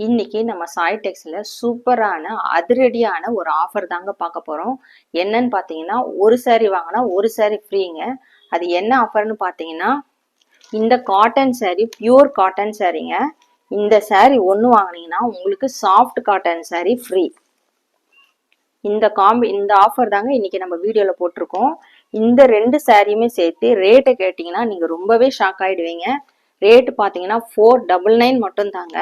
இன்னைக்கு நம்ம சாய்டெக்ஸில் சூப்பரான அதிரடியான ஒரு ஆஃபர் தாங்க பார்க்க போகிறோம் என்னன்னு பார்த்தீங்கன்னா ஒரு சேரீ வாங்கினா ஒரு சேரீ ஃப்ரீங்க அது என்ன ஆஃபர்னு பார்த்தீங்கன்னா இந்த காட்டன் saree பியூர் காட்டன் சாரீங்க இந்த சேரீ ஒன்று வாங்கினீங்கன்னா உங்களுக்கு சாஃப்ட் காட்டன் saree ஃப்ரீ இந்த காம்பி இந்த ஆஃபர் தாங்க இன்னைக்கு நம்ம வீடியோவில் போட்டிருக்கோம். இந்த ரெண்டு சாரியுமே சேர்த்து ரேட்டை கேட்டிங்கன்னா நீங்கள் ரொம்பவே ஷாக் ஆகிடுவீங்க ரேட்டு பார்த்தீங்கன்னா ஃபோர் டபுள் நைன் மட்டும் தாங்க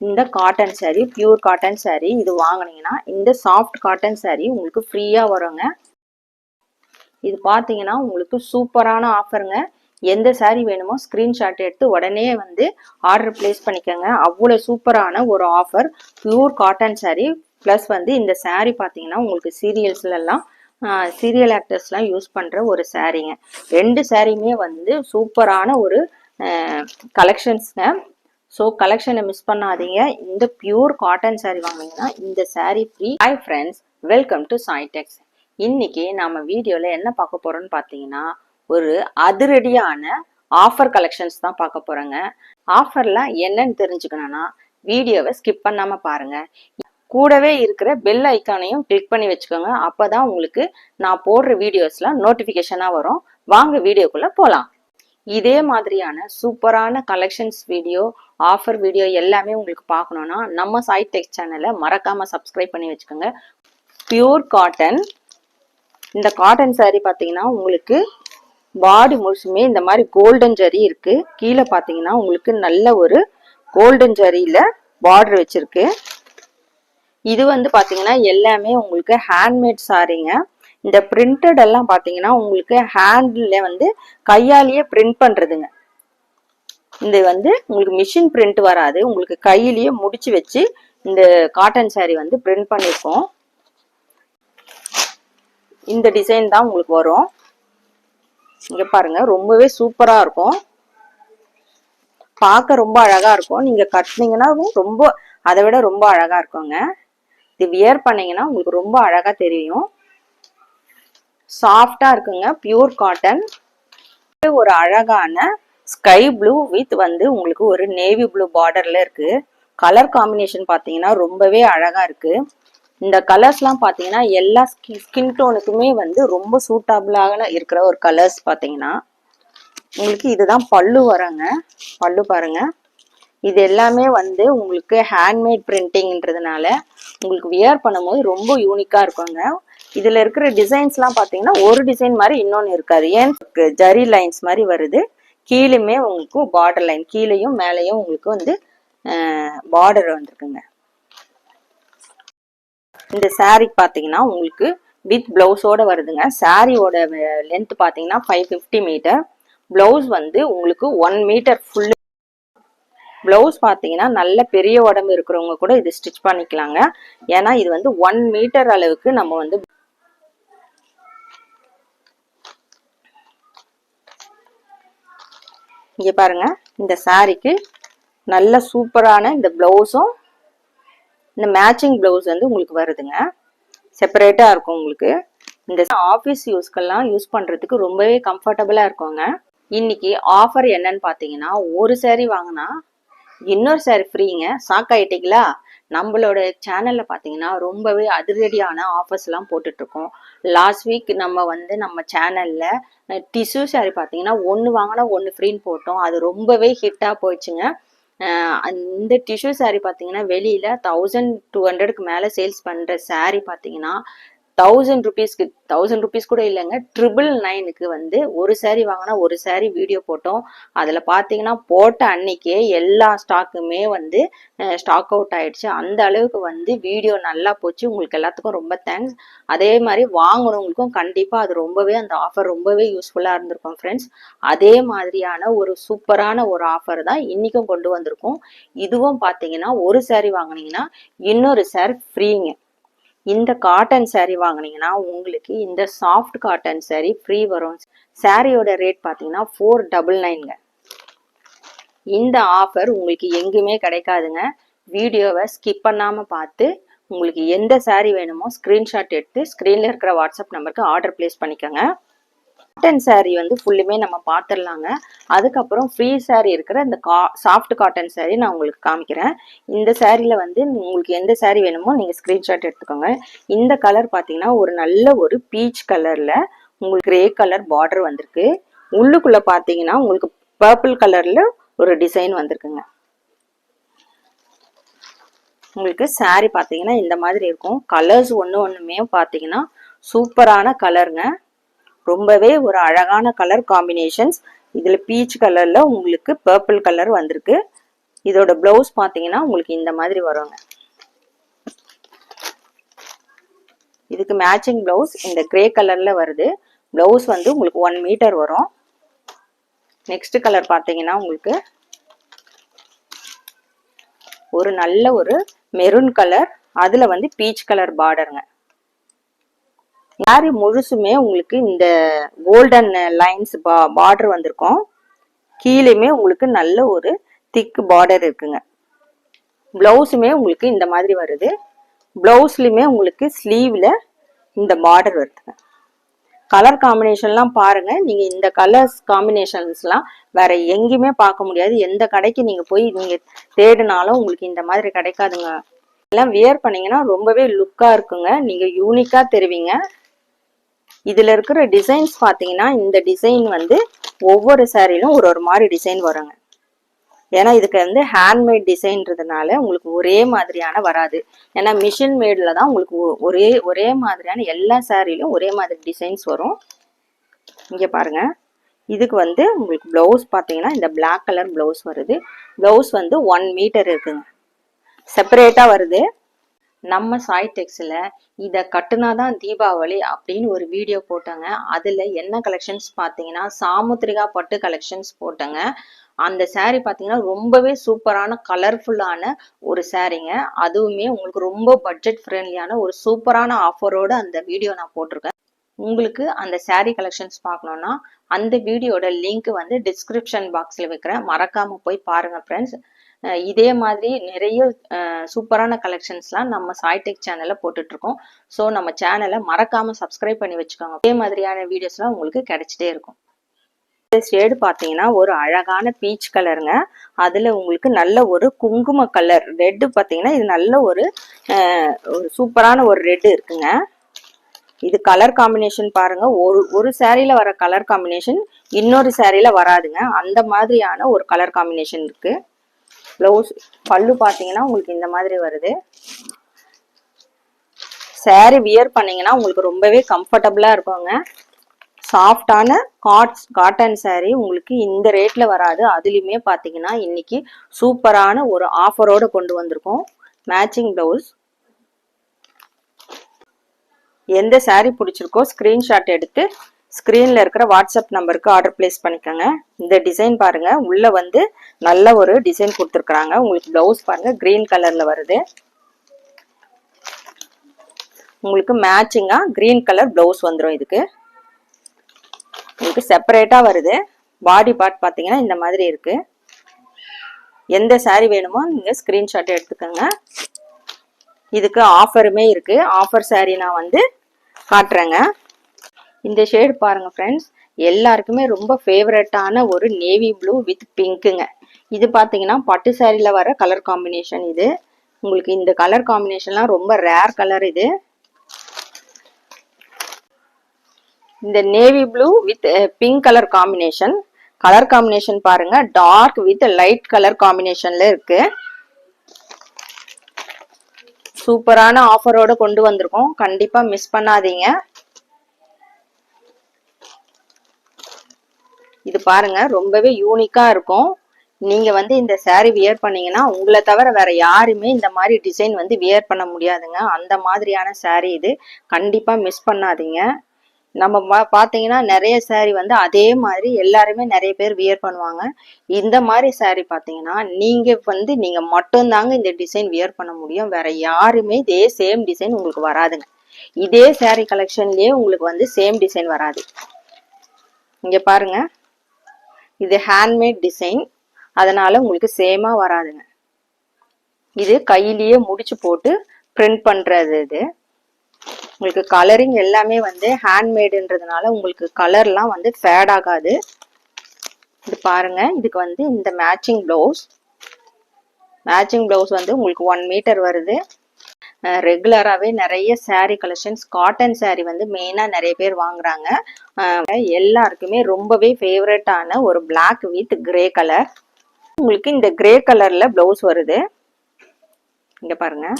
இந்த cotton sari pure cotton sari இது வாங்கினீங்கன்னா இந்த சாஃப்ட் காட்டன் சாரீ உங்களுக்கு ஃப்ரீயாக வருங்க. இது பார்த்தீங்கன்னா உங்களுக்கு சூப்பரான ஆஃபருங்க எந்த சாரீ வேணுமோ ஸ்க்ரீன்ஷாட் எடுத்து உடனே வந்து ஆர்டர் ப்ளேஸ் பண்ணிக்கோங்க. அவ்வளோ சூப்பரான ஒரு offer pure cotton sari plus வந்து இந்த சாரீ பார்த்தீங்கன்னா உங்களுக்கு சீரியல்ஸ்லலாம் சீரியல் ஆக்டர்ஸ்லாம் யூஸ் பண்ணுற ஒரு சாரீங்க ரெண்டு சாரீயுமே வந்து சூப்பரான ஒரு கலெக்ஷன்ஸ்ங்க ஸோ கலெக்ஷனை மிஸ் பண்ணாதீங்க. இந்த பியூர் காட்டன் சாரீ வாங்குனீங்கன்னா இந்த sari free hi friends welcome to Saitex இன்னைக்கு நம்ம வீடியோவில் என்ன பார்க்க போகிறோம்னு பார்த்தீங்கன்னா ஒரு அதிரடியான ஆஃபர் கலெக்ஷன்ஸ் தான் பார்க்க போகிறோங்க ஆஃபர்லாம் என்னன்னு தெரிஞ்சுக்கணும்னா வீடியோவை ஸ்கிப் பண்ணாமல் பாருங்க. கூடவே இருக்கிற பெல் ஐக்கானையும் கிளிக் பண்ணி வச்சுக்கோங்க. அப்போ தான் உங்களுக்கு நான் போடுற வீடியோஸ்லாம் நோட்டிஃபிகேஷனாக வரும். வாங்க வீடியோக்குள்ளே போகலாம் இதே மாதிரியான சூப்பரான கலெக்ஷன்ஸ் வீடியோ ஆஃபர் வீடியோ எல்லாமே உங்களுக்கு பார்க்கணுன்னா நம்ம சாய் டெக் சேனலை மறக்காமல் சப்ஸ்கிரைப் பண்ணி வச்சுக்கோங்க. பியூர் காட்டன் இந்த காட்டன் சாரீ பார்த்தீங்கன்னா உங்களுக்கு பாடி முழுசுமே இந்த மாதிரி கோல்டன் ஜரி இருக்குது கீழே பார்த்தீங்கன்னா உங்களுக்கு நல்ல ஒரு கோல்டன் ஜரியில் பார்டர் வச்சுருக்கு. இது வந்து பார்த்தீங்கன்னா எல்லாமே உங்களுக்கு ஹேண்ட்மேட் சாரீங்க இந்த பிரிண்டட் எல்லாம் பார்த்தீங்கன்னா உங்களுக்கு ஹேண்டில் வந்து கையாலேயே பிரிண்ட் பண்ணுறதுங்க இந்த வந்து உங்களுக்கு மிஷின் பிரிண்ட் வராது. உங்களுக்கு கையிலேயே முடிச்சு வச்சு இந்த காட்டன் சாரீ வந்து பிரிண்ட் பண்ணியிருக்கோம் இந்த டிசைன் தான் உங்களுக்கு வரும். இங்கே பாருங்க ரொம்பவே சூப்பராக இருக்கும். பார்க்க ரொம்ப அழகாக இருக்கும். நீங்கள் கட்டினீங்கன்னா ரொம்ப அதை விட ரொம்ப அழகாக இருக்குங்க. இது வியர் பண்ணீங்கன்னா உங்களுக்கு ரொம்ப அழகாக தெரியும். சாஃப்டா இருக்குங்க பியூர் காட்டன் ஒரு அழகான ஸ்கை ப்ளூ வித் வந்து உங்களுக்கு ஒரு நேவி ப்ளூ பார்டர்ல இருக்கு. கலர் காம்பினேஷன் பார்த்தீங்கன்னா ரொம்பவே அழகா இருக்கு. இந்த கலர்ஸ்லாம் பார்த்தீங்கன்னா எல்லா ஸ்கின் டோனுக்குமே வந்து ரொம்ப சூட்டபிளாக இருக்கிற ஒரு கலர்ஸ் பார்த்தீங்கன்னா உங்களுக்கு இதுதான் பல்லு வரங்க பல்லு பாருங்க. இது எல்லாமே வந்து உங்களுக்கு ஹேண்ட்மேட் பிரிண்டிங்ன்றதுனால உங்களுக்கு வியர் பண்ணும்போது ரொம்ப யூனிக்காக இருக்குங்க. இதில் இருக்கிற டிசைன்ஸ்லாம் பார்த்தீங்கன்னா ஒரு டிசைன் மாதிரி இன்னொன்று இருக்காது. ஏன்? ஜரி லைன்ஸ் மாதிரி வருது. கீழுமே உங்களுக்கு பார்டர் லைன் கீழேயும் மேலேயும் உங்களுக்கு வந்து பார்டர் வந்திருக்குங்க. இந்த saree பார்த்தீங்கன்னா உங்களுக்கு வித் ப்ளவுஸோட வருதுங்க. சாரியோட லென்த் பார்த்தீங்கன்னா ஃபைவ் ஃபிஃப்டி மீட்டர் பிளவுஸ் வந்து உங்களுக்கு ஒன் மீட்டர் ஃபுல்லு பிளவுஸ் பார்த்தீங்கன்னா நல்ல பெரிய உடம்பு இருக்கிறவங்க கூட இது ஸ்டிச் பண்ணிக்கலாங்க. ஏன்னா இது வந்து ஒன் மீட்டர் அளவுக்கு நம்ம வந்து இங்கே பாருங்க இந்த சாரிக்கு நல்ல சூப்பரான இந்த ப்ளவுஸும் இந்த மேட்சிங் ப்ளவுஸ் வந்து உங்களுக்கு வருதுங்க. செப்பரேட்டாக இருக்கும் உங்களுக்கு. இந்த ஆஃபீஸ் யூஸ்க்கெல்லாம் யூஸ் பண்ணுறதுக்கு ரொம்பவே கம்ஃபர்டபுளாக இருக்குங்க. இன்னைக்கு ஆஃபர் என்னன்னு பார்த்தீங்கன்னா ஒரு சேரீ வாங்கினா இன்னொரு சேரீ ஃப்ரீங்க ஷாக் ஆகிட்டீங்களா நம்மளோட சேனல்ல பார்த்தீங்கன்னா ரொம்பவே அதிரடியான ஆஃபர்ஸ் எல்லாம் போட்டுட்டு இருக்கோம் லாஸ்ட் வீக் நம்ம வந்து நம்ம சேனல்ல டிஷ்யூ சாரி பார்த்தீங்கன்னா ஒன்று வாங்கினா ஒன்று ஃப்ரீன்னு போட்டோம். அது ரொம்பவே ஹிட்டா போயிடுச்சுங்க. இந்த டிஷ்யூ saree பார்த்தீங்கன்னா வெளியில தௌசண்ட் டூ ஹண்ட்ரடுக்கு மேலே சேல்ஸ் பண்ணுற saree பார்த்தீங்கன்னா தௌசண்ட் ருபீஸ்க்கு தௌசண்ட் ருபீஸ் கூட இல்லைங்க ட்ரிபிள் நைனுக்கு வந்து ஒரு saree வாங்கினா ஒரு saree வீடியோ போட்டோம். அதில் பார்த்தீங்கன்னா போட்ட அன்னைக்கே எல்லா ஸ்டாக்குமே வந்து ஸ்டாக் அவுட் ஆயிடுச்சு. அந்த அளவுக்கு வந்து வீடியோ நல்லா போச்சு. உங்களுக்கு எல்லாத்துக்கும் ரொம்ப தேங்க்ஸ் அதே மாதிரி வாங்கினவங்களுக்கும் கண்டிப்பாக அது ரொம்பவே அந்த ஆஃபர் ரொம்பவே யூஸ்ஃபுல்லாக இருந்திருக்கும் ஃப்ரெண்ட்ஸ் அதே மாதிரியான ஒரு சூப்பரான ஒரு ஆஃபர் தான் இன்றைக்கும் கொண்டு வந்திருக்கோம். இதுவும் பார்த்தீங்கன்னா ஒரு saree வாங்குனீங்கன்னா இன்னொரு சேர் ஃப்ரீங்க இந்த காட்டன் சேரீ வாங்கினீங்கன்னா உங்களுக்கு இந்த சாஃப்ட் காட்டன் சேரீ ஃப்ரீ வரும். சாரியோட ரேட் பார்த்தீங்கன்னா ஃபோர் டபுள் நைனுங்க இந்த ஆஃபர் உங்களுக்கு எங்குமே கிடைக்காதுங்க. வீடியோவை ஸ்கிப் பண்ணாமல் பார்த்து உங்களுக்கு எந்த சாரீ வேணுமோ ஸ்க்ரீன்ஷாட் எடுத்து ஸ்க்ரீனில் இருக்கிற வாட்ஸ்அப் நம்பருக்கு ஆர்டர் ப்ளேஸ் பண்ணிக்கோங்க. காட்டன் சாரீ வந்து ஃபுல்லுமே நம்ம பார்த்துடலாங்க அதுக்கப்புறம் ஃப்ரீ சாரீ இருக்கிற இந்த கா சாஃப்ட் காட்டன் சாரீ நான் உங்களுக்கு காமிக்கிறேன். இந்த சாரியில் வந்து உங்களுக்கு எந்த சாரீ வேணுமோ நீங்கள் ஸ்க்ரீன்ஷாட் எடுத்துக்கோங்க. இந்த கலர் பார்த்தீங்கன்னா ஒரு நல்ல ஒரு பீச் கலரில் உங்களுக்கு கிரே கலர் பார்டர் வந்திருக்கு. உள்ளுக்குள்ளே பார்த்தீங்கன்னா உங்களுக்கு பர்பிள் கலரில் ஒரு டிசைன் வந்திருக்குங்க. உங்களுக்கு சாரீ பார்த்தீங்கன்னா இந்த மாதிரி இருக்கும். கலர்ஸ் ஒன்று ஒன்றுமே பார்த்தீங்கன்னா சூப்பரான கலருங்க ரொம்பவே ஒரு அழகான கலர் காம்பினேஷன்ஸ் இதில் பீச் கலரில் உங்களுக்கு பர்பிள் கலர் வந்திருக்கு. இதோட ப்ளவுஸ் பார்த்தீங்கன்னா உங்களுக்கு இந்த மாதிரி வருங்க. இதுக்கு மேட்சிங் ப்ளவுஸ் இந்த கிரே கலரில் வருது. ப்ளவுஸ் வந்து உங்களுக்கு ஒன் மீட்டர் வரும். நெக்ஸ்ட் கலர் பார்த்தீங்கன்னா உங்களுக்கு ஒரு நல்ல ஒரு மெரூன் கலர் அதில் வந்து பீச் கலர் பார்டருங்க யாரு முழுசுமே உங்களுக்கு இந்த கோல்டன் லைன்ஸ் பா பார்டர் வந்திருக்கும். கீழேயுமே உங்களுக்கு நல்ல ஒரு திக் பார்டர் இருக்குங்க. ப்ளவுஸுமே உங்களுக்கு இந்த மாதிரி வருது. ப்ளவுஸ்லையுமே உங்களுக்கு ஸ்லீவில் இந்த பார்டர் வருதுங்க. கலர் காம்பினேஷன்லாம் பாருங்க. நீங்கள் இந்த கலர்ஸ் காம்பினேஷன்ஸ்லாம் வேற எங்கேயுமே பார்க்க முடியாது. எந்த கடைக்கு நீங்கள் போய் நீங்கள் தேடினாலும் உங்களுக்கு இந்த மாதிரி கிடைக்காதுங்க. எல்லாம் வியர் பண்ணிங்கன்னா ரொம்பவே லுக்காக இருக்குங்க. நீங்கள் யூனிக்காக தெரிவிங்க. இதில் இருக்கிற டிசைன்ஸ் பார்த்தீங்கன்னா இந்த டிசைன் வந்து ஒவ்வொரு சாரிலும் ஒரு ஒரு மாதிரி டிசைன் வருங்க. ஏன்னா இதுக்கு வந்து ஹேண்ட்மேட் டிசைன்றதுனால உங்களுக்கு ஒரே மாதிரியான வராது. ஏன்னா மிஷின் மேடில் தான் உங்களுக்கு ஒ- ஒரே ஒரே மாதிரியான எல்லா சாரிலையும் ஒரே மாதிரி டிசைன்ஸ் வரும். இங்கே பாருங்கள் இதுக்கு வந்து உங்களுக்கு ப்ளவுஸ் பார்த்தீங்கன்னா இந்த பிளாக் கலர் ப்ளவுஸ் வருது. ப்ளவுஸ் வந்து ஒன் மீட்டர் இருக்குங்க. செப்பரேட்டாக வருது. நம்ம சாய் டெக்ஸில் இதை கட்டுனாதான் தீபாவளி அப்படின்னு ஒரு வீடியோ போட்டேங்க. அதில் என்ன கலெக்ஷன்ஸ் பார்த்தீங்கன்னா சாமுத்திரிகா பட்டு கலெக்ஷன்ஸ் போட்டேங்க. அந்த சாரீ பார்த்தீங்கன்னா ரொம்பவே சூப்பரான கலர்ஃபுல்லான ஒரு சாரீங்க அதுவுமே உங்களுக்கு ரொம்ப பட்ஜெட் ஃப்ரெண்ட்லியான ஒரு சூப்பரான ஆஃபரோட அந்த வீடியோ நான் போட்டிருக்கேன். உங்களுக்கு அந்த சாரீ கலெக்ஷன்ஸ் பார்க்கணுன்னா அந்த வீடியோட லிங்க் வந்து டிஸ்கிரிப்ஷன் பாக்ஸில் வைக்கிறேன். மறக்காமல் போய் பாருங்கள் ஃப்ரெண்ட்ஸ் இதே மாதிரி நிறைய சூப்பரான கலெக்ஷன்ஸ்லாம் நம்ம சாய்டெக் சேனலில் போட்டுட்ருக்கோம். ஸோ நம்ம சேனலை மறக்காமல் சப்ஸ்கிரைப் பண்ணி வச்சுக்கோங்க. இதே மாதிரியான வீடியோஸ்லாம் உங்களுக்கு கிடைச்சிட்டே இருக்கும். இந்த ஷேடு பார்த்தீங்கன்னா ஒரு அழகான பீச் கலருங்க அதில் உங்களுக்கு நல்ல ஒரு குங்கும கலர் ரெட்டு பார்த்தீங்கன்னா இது நல்ல ஒரு ஒரு சூப்பரான ஒரு ரெட்டு இருக்குங்க. இது கலர் காம்பினேஷன் பாருங்க. ஒரு ஒரு சேரீயில் வர கலர் காம்பினேஷன் இன்னொரு சேரீயில் வராதுங்க. அந்த மாதிரியான ஒரு கலர் காம்பினேஷன் இருக்குது ப்ளவுஸ் பல்லு பார்த்தீங்கன்னா உங்களுக்கு இந்த மாதிரி வருது. Saree வியர் பண்ணீங்கன்னா உங்களுக்கு ரொம்பவே கம்ஃபர்டபுளாக இருக்குங்க. சாஃப்டான காட்ஸ் காட்டன் சாரீ உங்களுக்கு இந்த ரேட்டில் வராது. அதுலேயுமே பார்த்தீங்கன்னா இன்னைக்கு சூப்பரான ஒரு ஆஃபரோடு கொண்டு வந்திருக்கோம். மேட்சிங் ப்ளவுஸ் எந்த சாரீ பிடிச்சிருக்கோ ஸ்க்ரீன்ஷாட் எடுத்து ஸ்க்ரீனில் இருக்கிற வாட்ஸ்அப் நம்பருக்கு ஆர்டர் பிளேஸ் பண்ணிக்கோங்க. இந்த டிசைன் பாருங்கள் உள்ளே வந்து நல்ல ஒரு டிசைன் கொடுத்துருக்குறாங்க. உங்களுக்கு ப்ளவுஸ் பாருங்கள் க்ரீன் கலரில் வருது. உங்களுக்கு மேட்சிங்காக க்ரீன் கலர் ப்ளவுஸ் வந்துடும் இதுக்கு. உங்களுக்கு செப்பரேட்டாக வருது. பாடி பார்ட் பார்த்தீங்கன்னா இந்த மாதிரி இருக்குது எந்த சாரீ வேணுமோ நீங்கள் ஸ்க்ரீன்ஷாட் எடுத்துக்கோங்க. இதுக்கு ஆஃபருமே இருக்குது ஆஃபர் சாரீ நான் வந்து காட்டுறேங்க. இந்த ஷேட் பாருங்க ஃப்ரெண்ட்ஸ் எல்லாருக்குமே ரொம்ப ஃபேவரட்டான ஒரு நேவி ப்ளூ வித் பிங்க்குங்க இது பார்த்தீங்கன்னா பட்டு சாரியில் வர கலர் காம்பினேஷன் இது. உங்களுக்கு இந்த கலர் காம்பினேஷன்லாம் ரொம்ப ரேர் கலர் இது. இந்த navy blue with pink colour combination colour combination பாருங்க. டார்க் வித் லைட் கலர் காம்பினேஷன்ல இருக்கு. சூப்பரான ஆஃபரோட கொண்டு வந்திருக்கோம். கண்டிப்பா மிஸ் பண்ணாதீங்க. இது பாருங்க ரொம்பவே யூனிக்கா இருக்கும். நீங்க வந்து இந்த saree வியர் பண்ணீங்கன்னா உங்களை தவிர வேற யாருமே இந்த மாதிரி டிசைன் வந்து வியர் பண்ண முடியாதுங்க. அந்த மாதிரியான saree இது. கண்டிப்பா மிஸ் பண்ணாதீங்க. நம்ம பார்த்தீங்கன்னா நிறைய saree வந்து அதே மாதிரி எல்லாருமே நிறைய பேர் வியர் பண்ணுவாங்க. இந்த மாதிரி saree பார்த்தீங்கன்னா நீங்கள் வந்து நீங்கள் மட்டும்தாங்க இந்த டிசைன் வியர் பண்ண முடியும். வேற யாருமே இதே சேம் டிசைன் உங்களுக்கு வராதுங்க. இதே saree கலெக்ஷன்லேயே உங்களுக்கு வந்து சேம் டிசைன் வராது. இங்கே பாருங்க. இது ஹேண்ட்மேட் டிசைன் அதனால் உங்களுக்கு சேமாக வராதுங்க. இது கையிலேயே முடிச்சு போட்டு பிரிண்ட் பண்ணுறது இது. உங்களுக்கு கலரிங் எல்லாமே வந்து ஹேண்ட்மேடுன்றதுனால உங்களுக்கு கலர்லாம் வந்து ஃபேட் ஆகாது. இது பாருங்க இதுக்கு வந்து இந்த மேட்சிங் ப்ளவுஸ் மேட்சிங் ப்ளவுஸ் வந்து உங்களுக்கு ஒன் மீட்டர் வருது. ரெகுலராகவே நிறைய சாரீ கலெக்ஷன்ஸ் காட்டன் சாரீ வந்து மெயினாக நிறைய பேர் வாங்குறாங்க. எல்லாருக்குமே ரொம்பவே ஃபேவரட்டான ஒரு பிளாக் வித் கிரே கலர் உங்களுக்கு இந்த கிரே கலரில் ப்ளவுஸ் வருது. இங்கே பாருங்கள்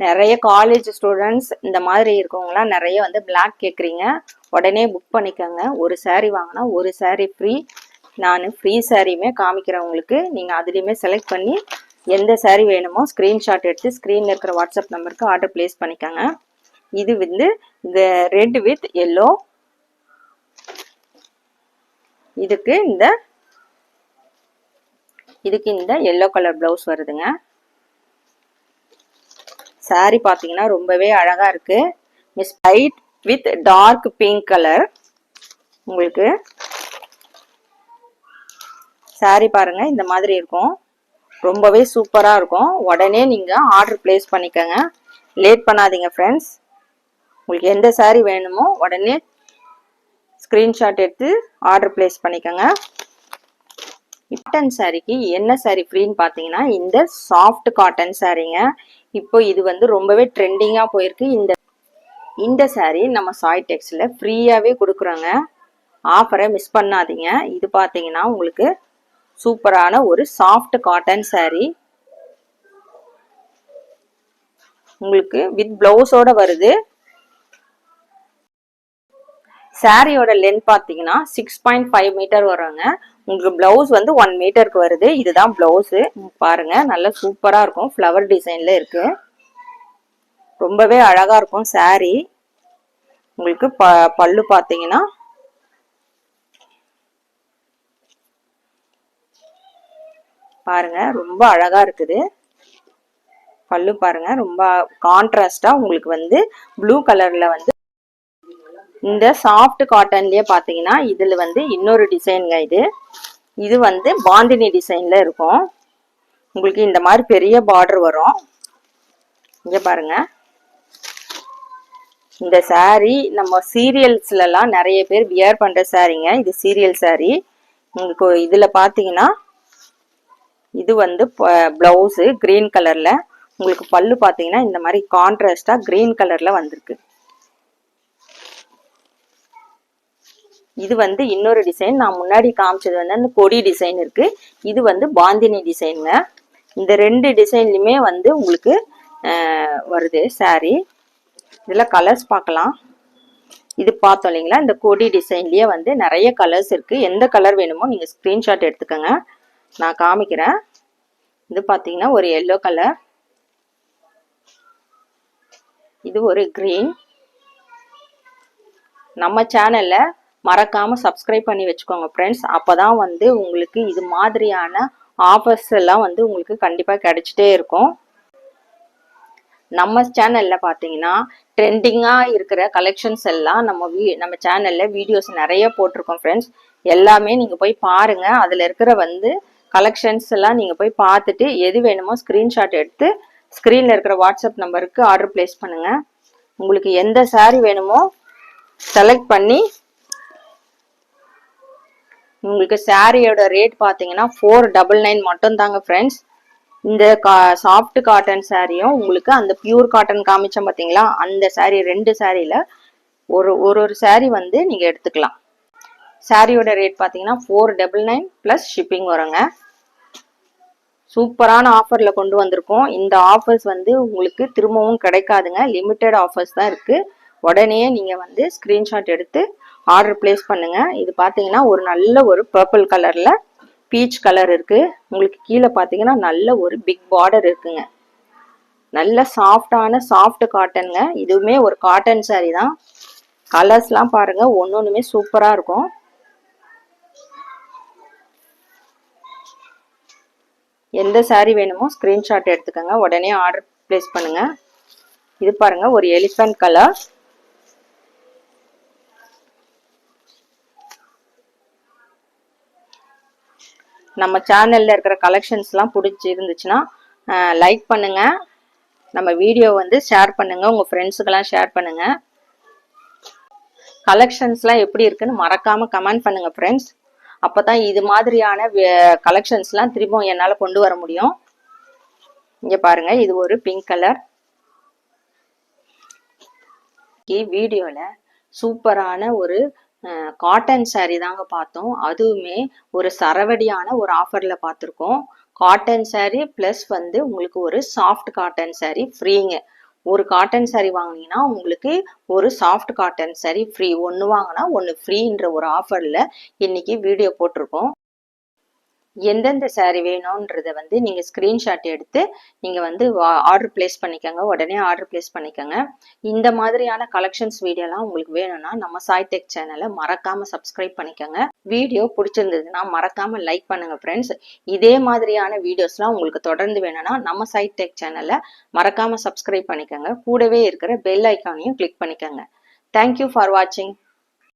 நிறைய காலேஜ் ஸ்டூடெண்ட்ஸ் இந்த மாதிரி இருக்கவங்களாம் நிறைய வந்து பிளாக் கேட்குறீங்க உடனே புக் பண்ணிக்கோங்க. ஒரு சாரீ வாங்கினா ஒரு சாரீ ஃப்ரீ நான் ஃப்ரீ சாரியுமே காமிக்கிறேன் உங்களுக்கு. நீங்கள் அதுலேயுமே செலக்ட் பண்ணி எந்த சேரீ வேணுமோ ஸ்க்ரீன்ஷாட் எடுத்து ஸ்க்ரீனில் இருக்கிற வாட்ஸ்அப் நம்பருக்கு ஆர்டர் ப்ளேஸ் பண்ணிக்கோங்க. இது வந்து இந்த ரெட் வித் எல்லோ இதுக்கு இந்த இதுக்கு இந்த எல்லோ கலர் ப்ளவுஸ் வருதுங்க. சாரி பார்த்தீங்கன்னா ரொம்பவே அழகாக இருக்குது mix light with dark pink colour உங்களுக்கு சாரி பாருங்கள் இந்த மாதிரி இருக்கும். ரொம்பவே சூப்பராக இருக்கும். உடனே நீங்கள் ஆர்டர் பிளேஸ் பண்ணிக்கோங்க. லேட் பண்ணாதீங்க ஃப்ரெண்ட்ஸ் உங்களுக்கு எந்த சாரீ வேணுமோ உடனே ஸ்க்ரீன்ஷாட் எடுத்து ஆர்டர் பிளேஸ் பண்ணிக்கோங்க. காட்டன் சாரீக்கு என்ன சாரீ ஃப்ரீன்னு பார்த்தீங்கன்னா இந்த சாஃப்ட் காட்டன் சாரீங்க இப்போ இது வந்து ரொம்பவே ட்ரெண்டிங்காக போயிருக்கு. இந்த இந்த சாரீ நம்ம சாய் டெக்ஸில் ஃப்ரீயாகவே கொடுக்குறோங்க. ஆஃபரை மிஸ் பண்ணாதீங்க. இது பார்த்தீங்கன்னா உங்களுக்கு சூப்பரான ஒரு சாஃப்ட் காட்டன் saree. உங்களுக்கு வித் பிளவுஸோட வருது. சாரியோட லென்த் பார்த்தீங்கன்னா சிக்ஸ் பாயிண்ட் ஃபைவ் மீட்டர் வருங்க. உங்களுக்கு பிளவுஸ் வந்து ஒன் மீட்டருக்கு வருது. இதுதான் பிளவுஸு பாருங்க நல்லா சூப்பராக இருக்கும். ஃப்ளவர் டிசைனில் இருக்கு. ரொம்பவே அழகா இருக்கும் saree. உங்களுக்கு ப பல்லு பார்த்தீங்கன்னா பாருங்க ரொம்ப அழகா இருக்குது. பல்லு பாருங்க ரொம்ப கான்ட்ராஸ்டா உங்களுக்கு வந்து ப்ளூ கலர்ல வந்து இந்த சாஃப்ட் காட்டன்லயே பாத்தீங்கன்னா இதுல வந்து இன்னொரு டிசைனுங்க இது. இது வந்து பாந்தினி டிசைன்ல இருக்கும். உங்களுக்கு இந்த மாதிரி பெரிய பார்டர் வரும். இங்க பாருங்க. இந்த saree நம்ம சீரியல்ஸ்லலாம் நிறைய பேர் வியர் பண்ற சாரீங்க இது சீரியல் saree. உங்களுக்கு இதுல பாத்தீங்கன்னா இது வந்து ப்ளவுஸு க்ரீன் கலரில் உங்களுக்கு பல்லு பார்த்தீங்கன்னா இந்த மாதிரி கான்ட்ராஸ்டாக க்ரீன் கலரில் வந்திருக்கு. இது வந்து இன்னொரு டிசைன் நான் முன்னாடி காமிச்சது வந்து அந்த கொடி டிசைன் இருக்குது இது வந்து பாந்தினி டிசைனுங்க இந்த ரெண்டு டிசைன்லையுமே வந்து உங்களுக்கு வருது saree. இதில் கலர்ஸ் பார்க்கலாம் இது பார்த்தோம் இல்லைங்களா? இந்த கொடி டிசைன்லேயே வந்து நிறைய கலர்ஸ் இருக்குது எந்த கலர் வேணுமோ நீங்கள் ஸ்க்ரீன்ஷாட் எடுத்துக்கோங்க. நான் காமிக்கிறேன். இது பார்த்தீங்கன்னா ஒரு எல்லோ கலர் இது ஒரு கிரீன் நம்ம சேனலில் மறக்காமல் சப்ஸ்கிரைப் பண்ணி வச்சுக்கோங்க ஃப்ரெண்ட்ஸ் அப்பதான் வந்து உங்களுக்கு இது மாதிரியான ஆஃபர்ஸ் எல்லாம் வந்து உங்களுக்கு கண்டிப்பாக கிடைச்சிட்டே இருக்கும். நம்ம சேனலில் பார்த்தீங்கன்னா ட்ரெண்டிங்காக இருக்கிற கலெக்ஷன்ஸ் எல்லாம் நம்ம வீ நம்ம சேனலில் வீடியோஸ் நிறைய போட்டிருக்கோம் ஃப்ரெண்ட்ஸ் எல்லாமே நீங்கள் போய் பாருங்க. அதில் இருக்கிற வந்து கலெக்ஷன்ஸ் எல்லாம் நீங்கள் போய் பார்த்துட்டு எது வேணுமோ ஸ்க்ரீன்ஷாட் எடுத்து ஸ்க்ரீனில் இருக்கிற வாட்ஸ்அப் நம்பருக்கு ஆர்டர் பிளேஸ் பண்ணுங்கள் உங்களுக்கு எந்த சாரீ வேணுமோ செலக்ட் பண்ணி உங்களுக்கு சாரியோட ரேட் பார்த்தீங்கன்னா ஃபோர் டபுள் நைன் மட்டும் தாங்க ஃப்ரெண்ட்ஸ் இந்த கா சாஃப்ட் காட்டன் சாரியும் உங்களுக்கு அந்த பியூர் காட்டன் காமிச்சோம் பார்த்தீங்களா? அந்த சாரீ ரெண்டு சாரியில் ஒரு ஒரு ஒரு சாரீ வந்து நீங்கள் எடுத்துக்கலாம். சாரியோட ரேட் பார்த்தீங்கன்னா four double nine plus shipping வருங்க. சூப்பரான ஆஃபரில் கொண்டு வந்திருக்கோம். இந்த ஆஃபர்ஸ் வந்து உங்களுக்கு திரும்பவும் கிடைக்காதுங்க. லிமிட்டட் ஆஃபர்ஸ் தான் இருக்குது உடனே நீங்கள் வந்து ஸ்க்ரீன்ஷாட் எடுத்து ஆர்டர் பிளேஸ் பண்ணுங்கள் இது பார்த்தீங்கன்னா ஒரு நல்ல ஒரு பர்பிள் கலரில் பீச் கலர் இருக்குது உங்களுக்கு கீழே பார்த்தீங்கன்னா நல்ல ஒரு பிக் பார்டர் இருக்குங்க. நல்ல சாஃப்டான சாஃப்ட் காட்டனுங்க இதுவுமே ஒரு காட்டன் சாரீ தான். கலர்ஸ்லாம் பாருங்கள் ஒன்று ஒன்றுமே சூப்பராக இருக்கும். எந்த சாரீ வேணுமோ ஸ்க்ரீன்ஷாட் எடுத்துக்கோங்க. உடனே ஆர்டர் ப்ளேஸ் பண்ணுங்க. இது பாருங்க ஒரு எலிஃபண்ட் கலர் நம்ம சேனல்ல இருக்கிற கலெக்ஷன்ஸ்லாம் பிடிச்சிருந்துச்சுன்னா லைக் பண்ணுங்க. நம்ம வீடியோ வந்து ஷேர் பண்ணுங்க. உங்க ஃப்ரெண்ட்ஸுக்கெல்லாம் ஷேர் பண்ணுங்க. கலெக்ஷன்ஸ்லாம் எப்படி இருக்குன்னு மறக்காம கமெண்ட் பண்ணுங்க ஃப்ரெண்ட்ஸ் அப்பதான் இது மாதிரியான கலெக்ஷன்ஸ்லாம் திரும்பவும் என்னால கொண்டு வர முடியும். இங்க பாருங்க இது ஒரு பிங்க் கலர் வீடியோல சூப்பரான ஒரு காட்டன் saree தாங்க பார்த்தோம். அதுவுமே ஒரு சரவடியான ஒரு ஆஃபர்ல பார்த்துருக்கோம். காட்டன் saree ப்ளஸ் வந்து உங்களுக்கு ஒரு சாஃப்ட் காட்டன் saree ஃப்ரீங்க ஒரு காட்டன் saree வாங்குனீங்கன்னா உங்களுக்கு ஒரு சாஃப்ட் காட்டன் சாரி ஃப்ரீ ஒன்று வாங்கினா ஒன்று ஃப்ரீன்ற ஒரு ஆஃபரில் இன்றைக்கி வீடியோ போட்டிருக்கோம். எந்தெந்த சாரீ வேணுன்றத வந்து நீங்கள் ஸ்க்ரீன்ஷாட் எடுத்து நீங்கள் வந்து ஆர்டர் பிளேஸ் பண்ணிக்கோங்க. உடனே ஆர்டர் பிளேஸ் பண்ணிக்கோங்க. இந்த மாதிரியான கலெக்ஷன்ஸ் வீடியோலாம் உங்களுக்கு வேணும்னா நம்ம சாய் டெக் சேனலை மறக்காமல் சப்ஸ்கிரைப் பண்ணிக்கோங்க. வீடியோ பிடிச்சிருந்ததுன்னா மறக்காமல் லைக் பண்ணுங்கள் ஃப்ரெண்ட்ஸ் இதே மாதிரியான வீடியோஸ்லாம் உங்களுக்கு தொடர்ந்து வேணும்னா நம்ம சாய் டெக் சேனலை மறக்காமல் சப்ஸ்கிரைப் பண்ணிக்கோங்க. கூடவே இருக்கிற பெல் ஐக்கானையும் கிளிக் பண்ணிக்கோங்க. தேங்க்யூ ஃபார் வாட்சிங்